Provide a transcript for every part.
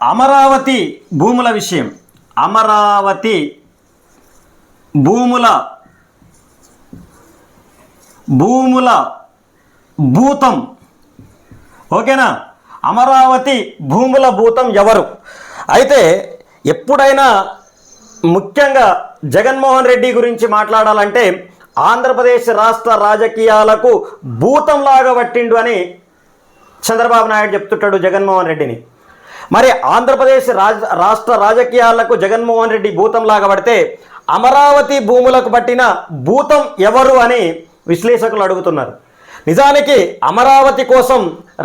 అమరావతి భూముల విషయం. అమరావతి భూముల భూముల భూతం. ఓకేనా? అమరావతి భూముల భూతం ఎవరు? అయితే ఎప్పుడైనా ముఖ్యంగా జగన్మోహన్ రెడ్డి గురించి మాట్లాడాలంటే ఆంధ్రప్రదేశ్ రాష్ట్ర రాజకీయాలకు భూతంలాగా పట్టిండు అని చంద్రబాబు నాయుడు చెప్తుంటాడు జగన్మోహన్ రెడ్డిని. మరి ఆంధ్రప్రదేశ్ రాజ రాష్ట్ర రాజకీయాలకు జగన్మోహన్ రెడ్డి భూతం పడితే అమరావతి భూములకు పట్టిన భూతం ఎవరు అని విశ్లేషకులు అడుగుతున్నారు. నిజానికి అమరావతి కోసం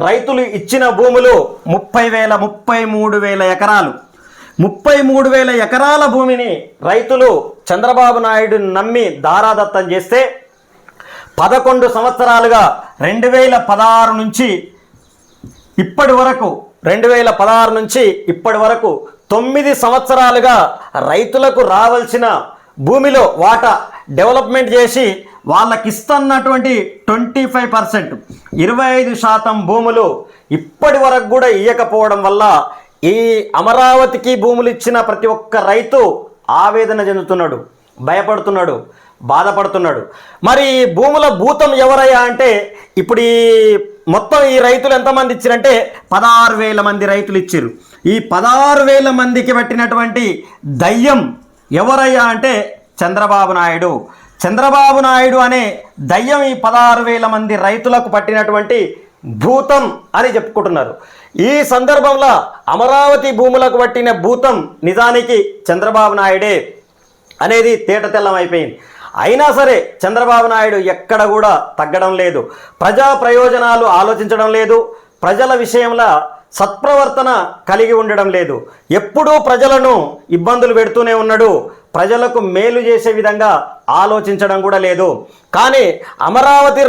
రైతులు ఇచ్చిన భూములు ముప్పై వేల ముప్పై మూడు వేల ఎకరాలు. ముప్పై మూడు వేల ఎకరాల భూమిని రైతులు చంద్రబాబు నాయుడు నమ్మి దారాదత్తం చేస్తే పదకొండు సంవత్సరాలుగా రెండు వేల పదహారు నుంచి ఇప్పటి వరకు రెండు వేల పదహారు నుంచి ఇప్పటి వరకు తొమ్మిది సంవత్సరాలుగా రైతులకు రావాల్సిన భూమిలో వాటా డెవలప్మెంట్ చేసి వాళ్ళకి ఇస్తున్నటువంటి ట్వంటీ ఫైవ్ పర్సెంట్ ఇరవై ఐదు శాతం భూములు ఇప్పటి వరకు కూడా ఇయ్యకపోవడం వల్ల ఈ అమరావతికి భూములు ఇచ్చిన ప్రతి ఒక్క రైతు ఆవేదన చెందుతున్నాడు భయపడుతున్నాడు బాధపడుతున్నాడు. మరి ఈ భూముల భూతం ఎవరయ్యా అంటే ఇప్పుడు ఈ మొత్తం ఈ రైతులు ఎంతమంది ఇచ్చారంటే పదహారు వేల మంది రైతులు ఇచ్చారు ఈ పదహారు వేల మందికి పట్టినటువంటి దయ్యం ఎవరయ్యా అంటే చంద్రబాబు నాయుడు. చంద్రబాబు నాయుడు అనే దయ్యం ఈ పదహారు వేల మంది రైతులకు పట్టినటువంటి భూతం అని చెప్పుకుంటున్నారు. ఈ సందర్భంలో అమరావతి భూములకు పట్టిన భూతం నిజానికి చంద్రబాబు నాయుడే అనేది తేట తెల్లం అయిపోయింది. అయినా సరే చంద్రబాబు నాయుడు ఎక్కడ కూడా తగ్గడం లేదు. ప్రజా ప్రయోజనాలు ఆలోచించడం లేదు. ప్రజల విషయంలో సత్ప్రవర్తన కలిగి ఉండడం లేదు. ఎప్పుడూ ప్రజలను ఇబ్బందులు పెడుతూనే ఉన్నాడు. ప్రజలకు మేలు చేసే విధంగా ఆలోచించడం కూడా లేదు. కానీ అమరావతి